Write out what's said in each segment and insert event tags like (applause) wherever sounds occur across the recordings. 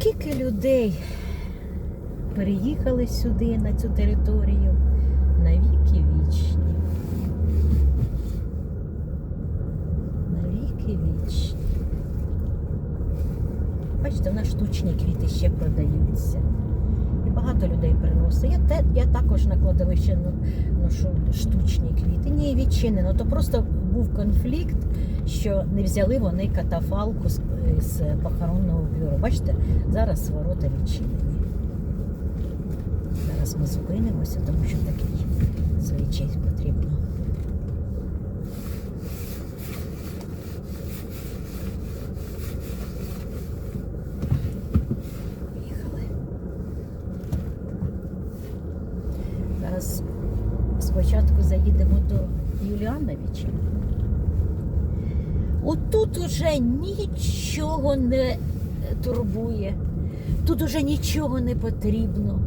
Скільки людей переїхали сюди, на цю територію, на віки вічні. На віки вічні. Бачите, в нас штучні квіти ще продаються. І багато людей приносить. Я, те, я також на кладовище ношу штучні квіти. Ні, відчинено. То просто був конфлікт, що не взяли вони катафалку з, з похоронного бюро. Бачите, зараз ворота відчинені. Зараз ми зупинимося, тому що такий звичай потрібно. Зараз спочатку заїдемо до Юліановича. Отут уже нічого не турбує, тут уже нічого не потрібно.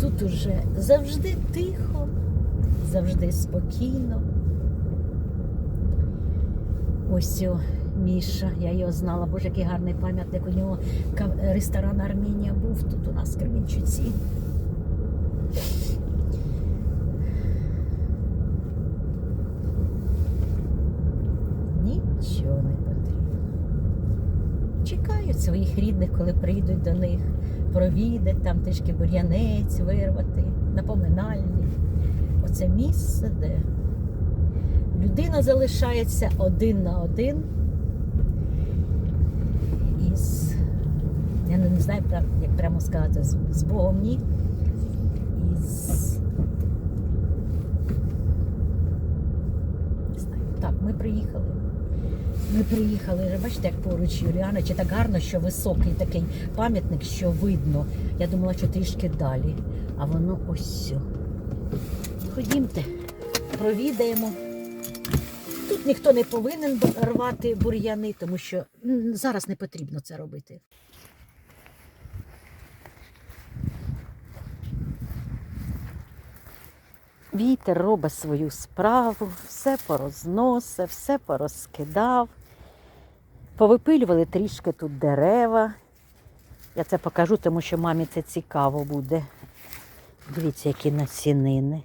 Тут уже завжди тихо, завжди спокійно. Ось о, Міша, я його знала, боже, який гарний пам'ятник. У нього ресторан Армінія був тут у нас в Кременчуці. Нічого не потрібно. Чекають своїх рідних, коли прийдуть до них, провідать, там трішки бур'янець вирвати, напоминальні. Оце місце, де людина залишається один на один із, я не знаю, як прямо сказати, з, Богом ні. Так, ми приїхали. Ми приїхали, вже бачите, як поруч Юліана, чи так гарно, що високий такий пам'ятник, що видно. Я думала, що трішки далі. А воно ось. сьо. Ходімте, провідаємо. Тут ніхто не повинен рвати бур'яни, тому що зараз не потрібно це робити. Вітер робить свою справу, все порозносе, все порозкидав. Повипилювали трішки тут дерева. Я це покажу, тому що мамі це цікаво буде. Дивіться, які насінини.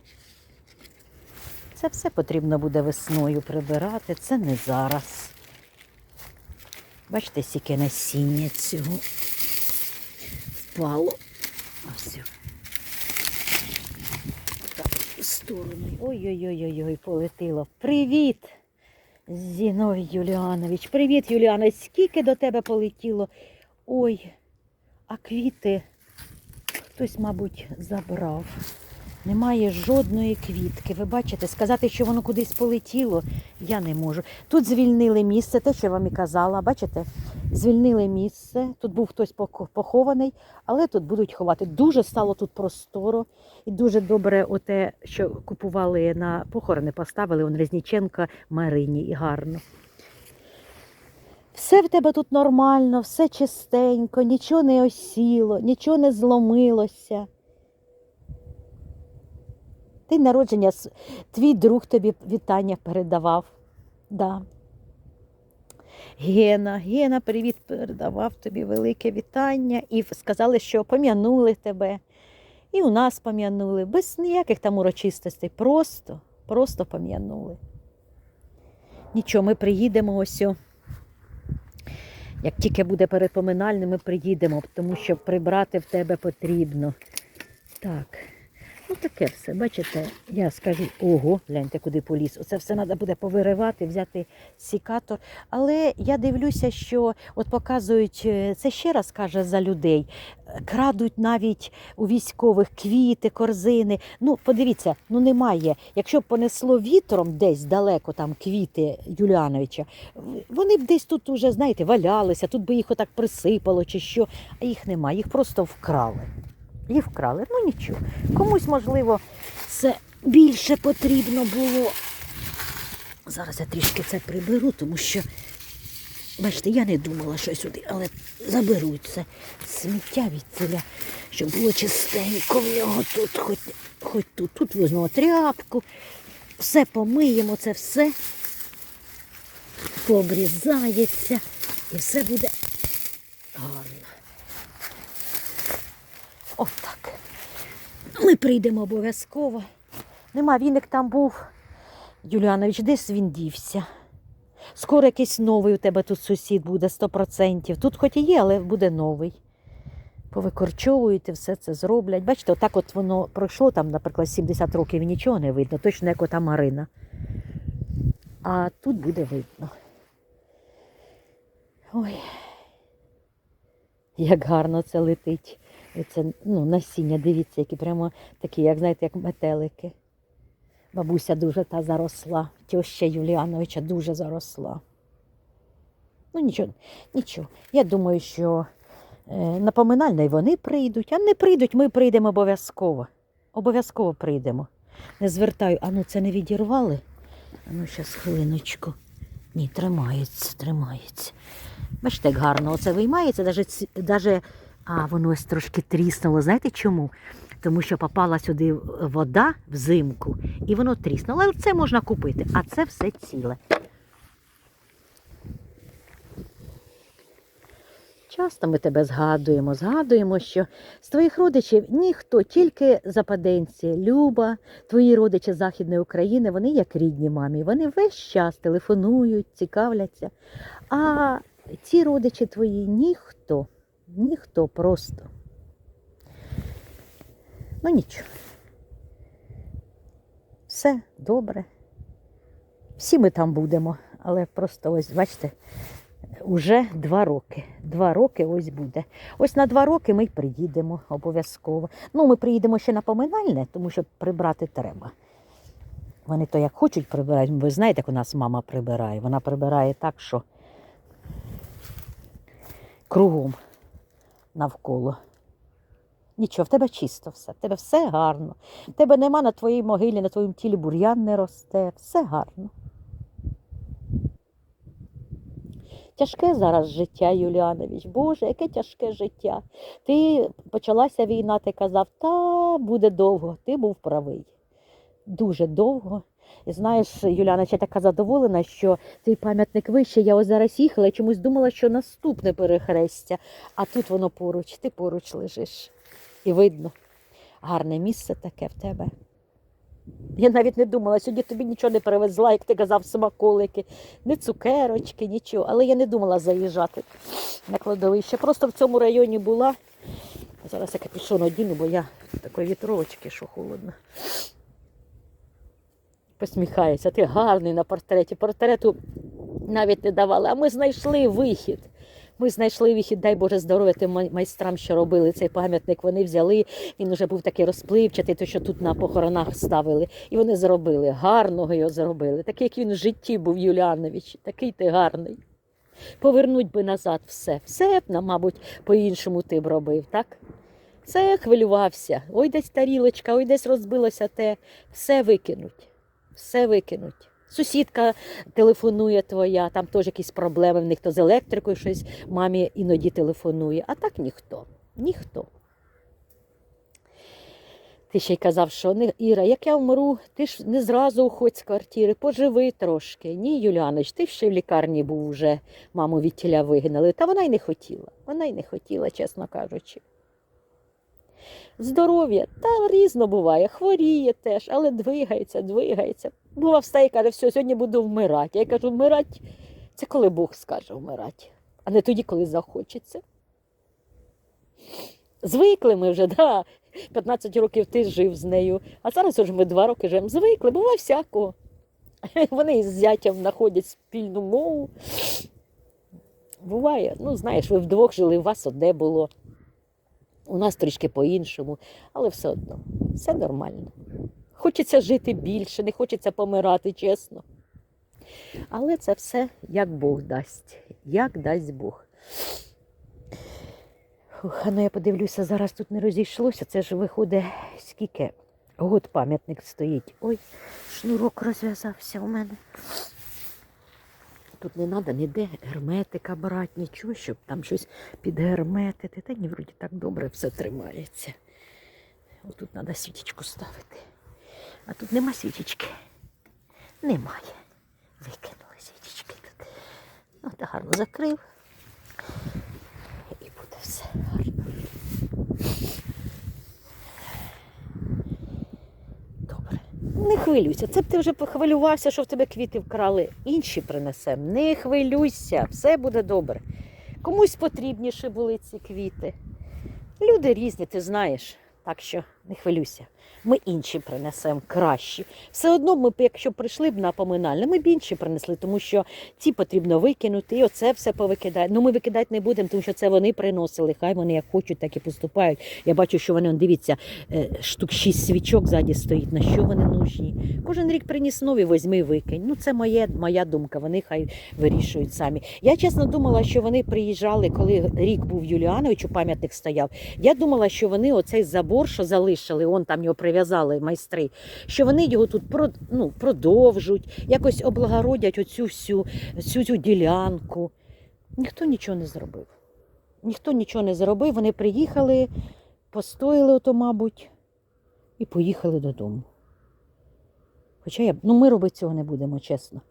Це все потрібно буде весною прибирати, це не зараз. Бачите, скільки насіння цього впало. Ось. Так, в сторону. Ой-ой-ой, полетіло. Привіт, Зіновій Юліанович. Привіт, Юліана. Скільки до тебе полетіло? Ой, а квіти хтось, мабуть, забрав. Немає жодної квітки. Ви бачите, сказати, що воно кудись полетіло, я не можу. Тут звільнили місце, те, що я вам і казала, бачите? Звільнили місце. Тут був хтось похований, але тут будуть ховати. Дуже стало тут просторо і дуже добре оте, що купували на похорони, поставили он Резніченка Марині і гарно. Все в тебе тут нормально, все чистенько, нічого не осіло, нічого не зломилося. День народження твій друг тобі вітання передавав. Да. Гена, Гена, привіт, передавав тобі велике вітання і сказали, що пом'янули тебе. І у нас пом'янули, без ніяких там урочистостей. Просто, просто пом'янули. Нічого, ми приїдемо ось. Як тільки буде перед поминальним, ми приїдемо, тому що прибрати в тебе потрібно. Так. Ну таке все, бачите, я скажу, ого, гляньте, куди поліз. Оце все треба буде повиривати, взяти сікатор. Але я дивлюся, що от показують, е, це ще раз каже за людей, е, крадуть навіть у військових квіти, корзини. Ну, подивіться, ну немає. Якщо б понесло вітром десь далеко там квіти Юліановича, вони б десь тут уже, знаєте, валялися, тут би їх отак присипало чи що, а їх немає, їх просто вкрали. Їх вкрали, ну нічого. Комусь, можливо, це більше потрібно було. Зараз я трішки це приберу, тому що, бачите, я не думала, що сюди, але заберуть це сміття від ціля, щоб було чистенько в нього тут, хоч, хоч тут. Тут візьмемо тряпку, все помиємо, це все пообрізається і все буде гарно. Отак. Ми прийдемо обов'язково. Нема, віник там був. Юліанович, десь він дівся. Скоро якийсь новий у тебе тут сусід буде 100%. Тут хоч і є, але буде новий. Повикорчовують і все це зроблять. Бачите, отак от воно пройшло там, наприклад, 70 років і нічого не видно, точно як ота Марина. А тут буде видно. Ой, як гарно це летить. Оце, ну, насіння, дивіться, які прямо такі, як знаєте, як метелики. Бабуся дуже та заросла. Тьоща Юліановича дуже заросла. Ну, нічого, нічого. Я думаю, що е, на поминальний вони прийдуть, а не прийдуть, ми прийдемо обов'язково. Обов'язково прийдемо. Не звертаю, а ну це не відірвали? А ну, зараз хвилиночку. Ні, тримається, тримається. Бачите, як гарно оце виймається, навіть, а воно ось трошки тріснуло. Знаєте чому? Тому що попала сюди вода взимку, і воно тріснуло. Але це можна купити, а це все ціле. Часто ми тебе згадуємо, згадуємо, що з твоїх родичів ніхто, тільки западенці, Люба, твої родичі Західної України, вони як рідні мамі. Вони весь час телефонують, цікавляться. А ці родичі твої ніхто, ніхто просто. Ну нічого. Все добре. Всі ми там будемо, але просто ось, бачите, уже два роки. Два роки ось буде. Ось на два роки ми й приїдемо обов'язково. Ну, ми приїдемо ще на поминальне, тому що прибрати треба. Вони то як хочуть прибирають. Ви знаєте, як у нас мама прибирає. Вона прибирає так, що кругом навколо. Нічого, в тебе чисто все, в тебе все гарно. В тебе нема на твоїй могилі, на твоєму тілі бур'ян не росте, все гарно. Тяжке зараз життя, Юліанович. Боже, яке тяжке життя. Ти почалася війна, ти казав, та буде довго. Ти був правий. Дуже довго. І знаєш, Юліанович, я така задоволена, що цей пам'ятник вище. Я ось зараз їхала і чомусь думала, що наступне перехрестя, а тут воно поруч, ти поруч лежиш. І видно, гарне місце таке в тебе. Я навіть не думала, сьогодні тобі нічого не привезла, як ти казав, смаколики, не цукерочки, нічого. Але я не думала заїжджати на кладовище. Просто в цьому районі була. Зараз я капюшон одіну, бо я такої вітровочки, що холодно. Посміхається, ти гарний на портреті. Портрету навіть не давали, а ми знайшли вихід. Ми знайшли вихід, дай Боже здоров'я тим майстрам, що робили цей пам'ятник. Вони взяли, він вже був такий розпливчатий, то що тут на похоронах ставили. І вони зробили, гарного його зробили. Такий, як він в житті був Юліанович, такий ти гарний. Повернуть би назад все. Все, б, мабуть, по-іншому ти б робив, так? Все хвилювався. Ой, десь тарілочка, ой, десь розбилося те. Все викинуть. Все викинуть. Сусідка телефонує твоя, там теж якісь проблеми, в них то з електрикою щось мамі іноді телефонує. А так ніхто. Ніхто. Ти ще й казав, що не, Іра, як я вмру, ти ж не зразу уходь з квартири, поживи трошки. Ні, Юліанич, ти ще в лікарні був уже, маму від тіля вигнали. Та вона й не хотіла. Вона й не хотіла, чесно кажучи. Здоров'я та різно буває, хворіє теж, але двигається, двигається. Бува встає і каже, все, сьогодні буду вмирати. Я кажу, вмирати це коли Бог скаже вмирати, а не тоді, коли захочеться. Звикли ми вже, да. 15 років ти жив з нею, а зараз вже ми два роки живемо. Звикли, буває всякого. (laughs) Вони із зятям знаходять спільну мову. Буває, ну знаєш, ви вдвох жили, у вас одне було. У нас трішки по-іншому, але все одно, все нормально. Хочеться жити більше, не хочеться помирати, чесно. Але це все як Бог дасть, як дасть Бог. Ух, а ну я подивлюся, зараз тут не розійшлося. Це ж виходить, скільки год пам'ятник стоїть. Ой, шнурок розв'язався у мене. Тут не треба ніде герметика брати, нічого, щоб там щось підгерметити. Та ні, вроді так добре все тримається. Отут треба свічечку ставити. А тут нема свічечки. Немає. Викинули свічечки тут. Ну, та гарно закрив. І буде все гарно. Хвилюйся. Це б ти вже похвилювався, що в тебе квіти вкрали. Інші принесемо. Не хвилюйся, все буде добре. Комусь потрібніше були ці квіти. Люди різні, ти знаєш, так що не хвилюйся. Ми інші принесемо кращі. Все одно ми б, якщо прийшли б на поминальне, ми б інші принесли, тому що ці потрібно викинути, і оце все повикидає. Ну ми викидати не будемо, тому що це вони приносили. Хай вони як хочуть, так і поступають. Я бачу, що вони, дивіться, е, штук шість свічок ззаді стоїть. На що вони нужні? Кожен рік приніс нові, возьми, викинь. Ну це моє, моя думка. Вони хай вирішують самі. Я чесно думала, що вони приїжджали, коли рік був Юліановичу, пам'ятник стояв. Я думала, що вони оцей забор, що залишили, он там його прив'язали майстри, що вони його тут ну, продовжують, якось облагородять оцю всю, всю цю ділянку. Ніхто нічого не зробив. Ніхто нічого не зробив. Вони приїхали, постояли, ото, мабуть, і поїхали додому. Хоча я, ну, ми робити цього не будемо, чесно.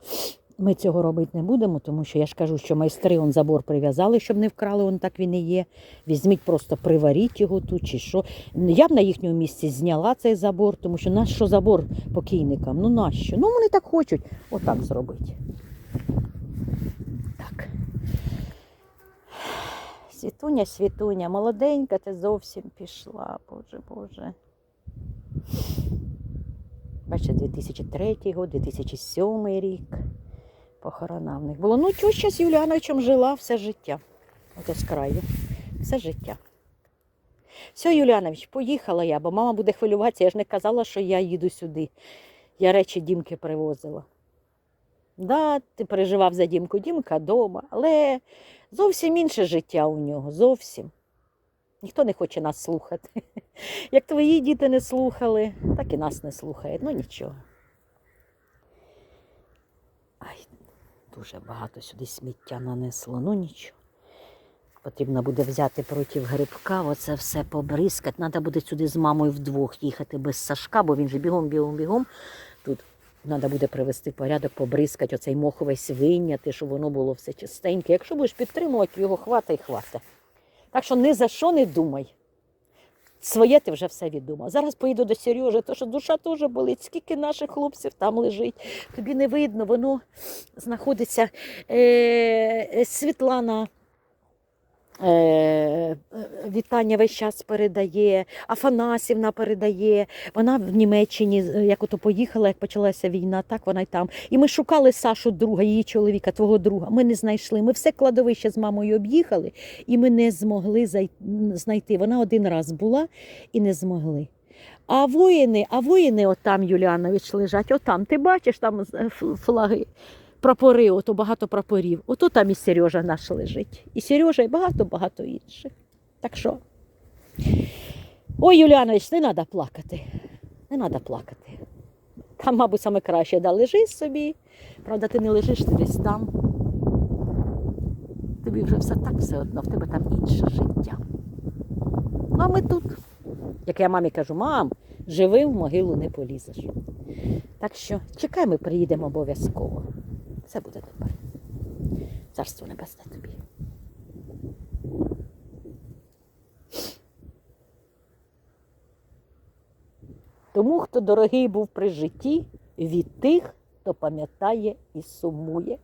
Ми цього робити не будемо, тому що я ж кажу, що майстри он забор прив'язали, щоб не вкрали, он так він і є. Візьміть, просто приваріть його тут чи що. Я б на їхньому місці зняла цей забор, тому що нащо забор покійникам? Ну нащо? Ну вони так хочуть отак зробити. Так. Світуня, світуня, молоденька, ти зовсім пішла, Боже, Боже. Бачите, 2003 год, 2007 рік. Похорона в них було. Ну, ще з Юліановичем жила все життя. Ото з краю. Все життя. Все, Юліанович, поїхала я, бо мама буде хвилюватися. Я ж не казала, що я їду сюди. Я речі Дімки привозила. Да, ти переживав за Дімку, Дімка вдома, але зовсім інше життя у нього, зовсім. Ніхто не хоче нас слухати. (laughs) Як твої діти не слухали, так і нас не слухають. Ну нічого. Дуже багато сюди сміття нанесло, ну нічого. Потрібно буде взяти проти грибка, оце все побризкати. Треба буде сюди з мамою вдвох їхати без Сашка, бо він же бігом, бігом, бігом. Тут треба буде привести порядок, побризкати, оцей мох весь вийняти, щоб воно було все чистеньке. Якщо будеш підтримувати, його хвата і хвата. Так що ні за що не думай. Своє ти вже все віддумав. Зараз поїду до Сережі, то що душа теж болить, скільки наших хлопців там лежить. Тобі не видно, воно знаходиться. Е, Світлана вітання весь час передає, Афанасівна передає. Вона в Німеччині, е, як ото поїхала, як почалася війна, так вона й там. І ми шукали Сашу друга, її чоловіка, твого друга. Ми не знайшли. Ми все кладовище з мамою об'їхали, і ми не змогли знайти. Вона один раз була і не змогли. А воїни, а воїни отам, Юліанович, лежать, отам. Ти бачиш там флаги, прапори, ото багато прапорів. Ото там і Сережа наш лежить. І Сережа, і багато-багато інших. Так що. Ой, Юліанович, не треба плакати. Не треба плакати. Там, мабуть, саме краще, да, лежи собі. Правда, ти не лежиш, ти десь там. Тобі вже все так все одно, в тебе там інше життя. Ну, а ми тут. Як я мамі кажу, мам, живи в могилу не полізеш. Так що чекай, ми приїдемо обов'язково. Все буде добре. Царство небесне тобі. Тому, хто дорогий був при житті, від тих, хто пам'ятає і сумує.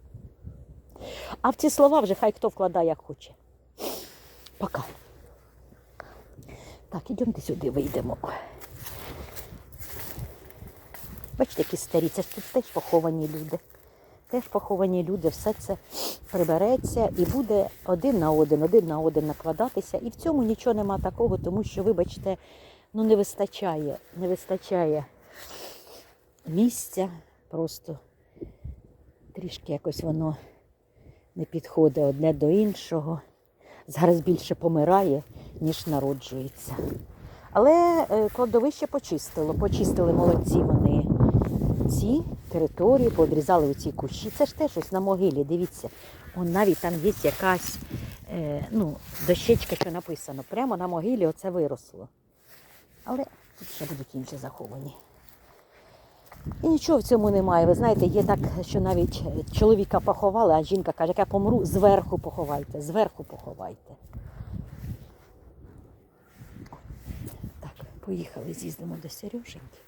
А в ці слова вже хай хто вкладає, як хоче. Пока. Так, ідемте сюди, вийдемо. Бачите, які старі, це ж тут теж поховані люди. Теж поховані люди, все це прибереться і буде один на один, один на один накладатися. І в цьому нічого нема такого, тому що, вибачте, ну не вистачає, не вистачає місця, просто трішки якось воно не підходить одне до іншого. Зараз більше помирає, ніж народжується. Але е, кладовище почистило. Почистили молодці вони ці території, пообрізали оці кущі. Це ж теж ось на могилі, дивіться. Он навіть там є якась е, ну, дощечка, що написано. Прямо на могилі оце виросло. Але тут ще будуть інші заховані. І нічого в цьому немає. Ви знаєте, є так, що навіть е, чоловіка поховали, а жінка каже, як я помру, зверху поховайте, зверху поховайте. Так, поїхали, з'їздимо до Сереженьки.